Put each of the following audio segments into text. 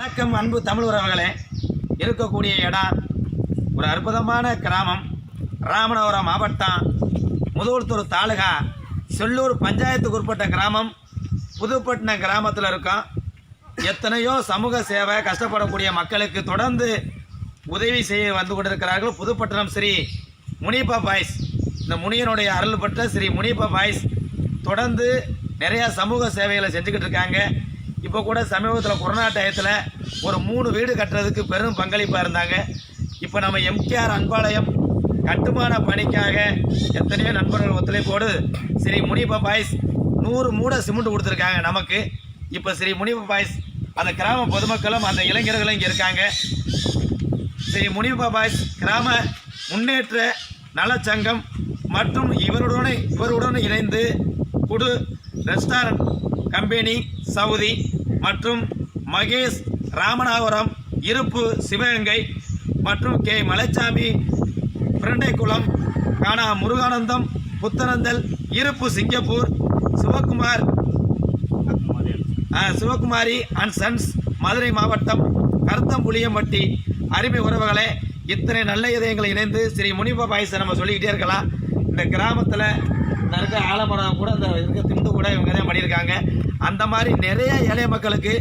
வணக்கம் அன்பு தமிழ் உறவுகளே. இருக்கக்கூடிய இடம் ஒரு அற்புதமான கிராமம். ராமநாதபுரம் மாவட்டம் முதுகுளத்தூர் தாலுகா செல்லூர் பஞ்சாயத்துக்கு உட்பட்ட கிராமம். புதுப்பட்டினம் கிராமத்தில் இருக்கோம். எத்தனையோ சமூக சேவை கஷ்டப்படக்கூடிய மக்களுக்கு தொடர்ந்து உதவி செய்ய வந்து கொண்டிருக்கிறார்கள். புதுப்பட்டினம் ஸ்ரீ முனிப்பா பாய்ஸ். இந்த முனியனுடைய அருள் பெற்ற ஸ்ரீ முனிப்பா பாய்ஸ் தொடர்ந்து நிறையா சமூக சேவைகளை செஞ்சுக்கிட்டு இருக்காங்க. இப்போ கூட சமீபத்தில் கொரோனா டயத்தில் ஒரு மூணு வீடு கட்டுறதுக்கு பெரும் பங்களிப்பாக இருந்தாங்க. இப்போ நம்ம எம்கேஆர் அன்பாளையம் கட்டுமான பணிக்காக எத்தனையோ நண்பர்கள் ஒத்துழைப்போடு ஸ்ரீ முனிப்பா பாய்ஸ் நூறு மூடை சிமெண்ட் கொடுத்துருக்காங்க நமக்கு. இப்போ ஸ்ரீ முனிப்பா பாய்ஸ் அந்த கிராம பொதுமக்களும் அந்த இளைஞர்களும் இங்கே இருக்காங்க. ஸ்ரீ முனிபா பாய்ஸ் கிராம முன்னேற்ற நலச்சங்கம் மற்றும் இவருடன் இவருடன் இணைந்து குடு ரெஸ்டாரண்ட் கம்பெனி சவுதி மற்றும் மகேஷ் ராமநாதபுரம் இருப்பு சிவகங்கை மற்றும் கே. மலைச்சாமி பிரண்டைக்குளம் கானா முருகானந்தம் புத்தனந்தல் இருப்பு Singapore Sivakumar Sivakumari and sons Madurai மாவட்டம் கருத்தம்புளியம்பட்டி அருமை உறவுகளே இத்தனை நல்ல இதயங்களை இணைந்து ஸ்ரீ முனிபா பாயசை நம்ம சொல்லிக்கிட்டே இருக்கலாம். இந்த கிராமத்தில் இருக்க ஆலமரம் கூட அந்த இருக்க திண்டு கூட இவங்க தான் பண்ணியிருக்காங்க. அந்த மாதிரி நிறைய ஏழை மக்களுக்கு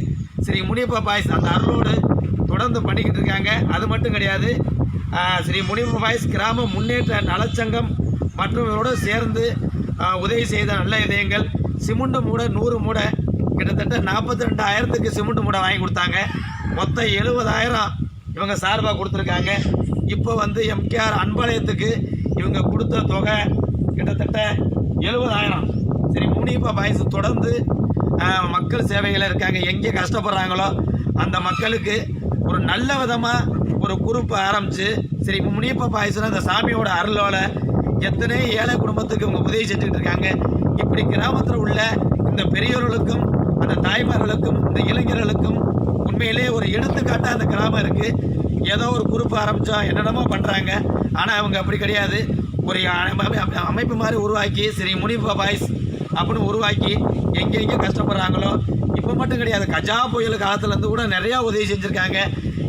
ஸ்ரீ முனிப்ப பாய்ஸ் அந்த அருளோடு தொடர்ந்து பண்ணிக்கிட்டு இருக்காங்க. அது மட்டும் கிடையாது ஸ்ரீ முனிப்ப பாய்ஸ் கிராம முன்னேற்ற நலச்சங்கம் மற்றும் இவரோடு சேர்ந்து உதவி செய்த நல்ல இதயங்கள். சிமெண்ட் மூட நூறு மூடை கிட்டத்தட்ட நாற்பத்தி ரெண்டாயிரத்துக்கு சிமெண்ட் மூடை வாங்கி கொடுத்தாங்க. மொத்தம் எழுபதாயிரம் இவங்க சார்பாக கொடுத்துருக்காங்க. இப்போ வந்து எம்கேஆர் அன்பாளையத்துக்கு இவங்க கொடுத்த தொகை கிட்டத்தட்ட எழுபதாயிரம். சரி முனிப்பா பாய்ஸ் தொடர்ந்து மக்கள் சேவையில் இருக்காங்க. எங்கே கஷ்டப்படுறாங்களோ அந்த மக்களுக்கு ஒரு நல்ல விதமாக ஒரு குரூப் ஆரம்பித்து சரி முனியப்பா பாய்ஸ்னா அந்த சாமியோட அருளோட எத்தனை ஏழை குடும்பத்துக்கு இவங்க உதவி செஞ்சுக்கிட்டு இருக்காங்க. இப்படி கிராமத்தில் உள்ள இந்த பெரியவர்களுக்கும் அந்த தாய்மார்களுக்கும் இந்த இளைஞர்களுக்கும் உண்மையிலேயே ஒரு எடுத்துக்காட்டாக அந்த கிராமம் இருக்குது ஏதோ ஒரு குரூப் ஆரம்பித்தோம் என்னென்னமோ பண்ணுறாங்க ஆனால் அவங்க அப்படி கிடையாது. ஒரு அமை- அமைப்பு மாதிரி உருவாக்கி சரி முனிபா பாய்ஸ் அப்படின்னு உருவாக்கி எங்கே கஷ்டப்படுறாங்களோ இப்போ மட்டும் கிடையாது. கஜா புயல் காலத்துலேருந்து கூட நிறையா உதவி செஞ்சுருக்காங்க.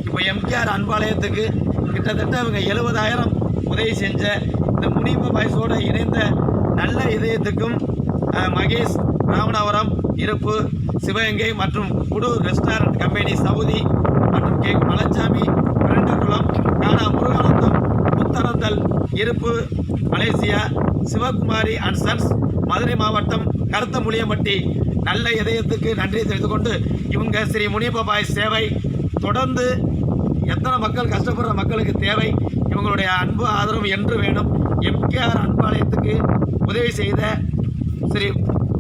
இப்போ எம்கேஆர் அன்பாலயத்துக்கு கிட்டத்தட்ட அவங்க எழுபதாயிரம் உதவி செஞ்ச இந்த முனிப பாய்ஸோட இணைந்த நல்ல இதயத்துக்கும் மகேஷ் ராமநாதபுரம் இருப்பு சிவகங்கை மற்றும் குடு ரெஸ்டாரண்ட் கம்பெனி சவுதி மற்றும் கே மலைச்சாமி பிரண்டகுளம் கானா முருகானந்தம் புத்தனந்தல் இருப்பு Malaysia Sivakumari and sons Madurai மாவட்டம் கருத்தமுளியம்பட்டி நல்ல இதயத்துக்கு நன்றி தெரிவித்துக் கொண்டு இவங்க ஸ்ரீ முனியப்பாபாய் சேவை தொடர்ந்து எத்தனை மக்கள் கஷ்டப்படுற மக்களுக்கு தேவை இவங்களுடைய அன்பு ஆதரவு என்று வேணும். எம்கேஆர் அன்பாலயத்துக்கு உதவி செய்த ஸ்ரீ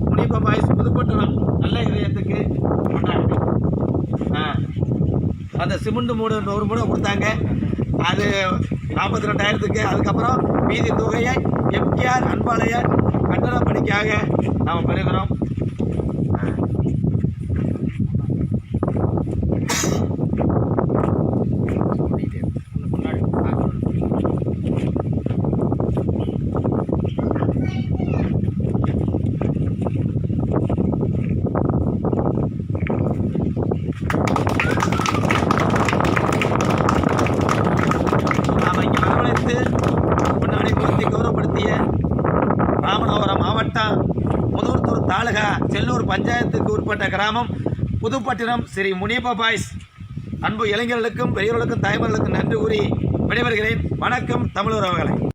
முனியப்பாபாய் புதுப்பட்டினம் நல்ல அந்த சிமெண்ட் மூடு நூறு மூடை கொடுத்தாங்க. அது நாற்பத்தி ரெண்டாயிரத்துக்கு அதுக்கப்புறம் மீதி தொகையை எம்கேஆர் அன்பாலய கட்டண பணிக்காக நாம் பெறுகிறோம் நாம் இங்கே வரவழைத்து முன்னாடி நிறுத்தி கௌரவப்படுத்திய ராமநாதபுரம் மாவட்டம் முதுகுத்தூர் தாலுகா செல்லூர் பஞ்சாயத்துக்கு உட்பட்ட கிராமம் புதுப்பட்டினம் ஸ்ரீ முனியப்பா பாய்ஸ். அன்பு இளைஞர்களுக்கும் பெரியவர்களுக்கும் தாய்மார்களுக்கும் நன்றி கூறி விடைபெறுகிறேன். வணக்கம் தமிழர் அவர்களை.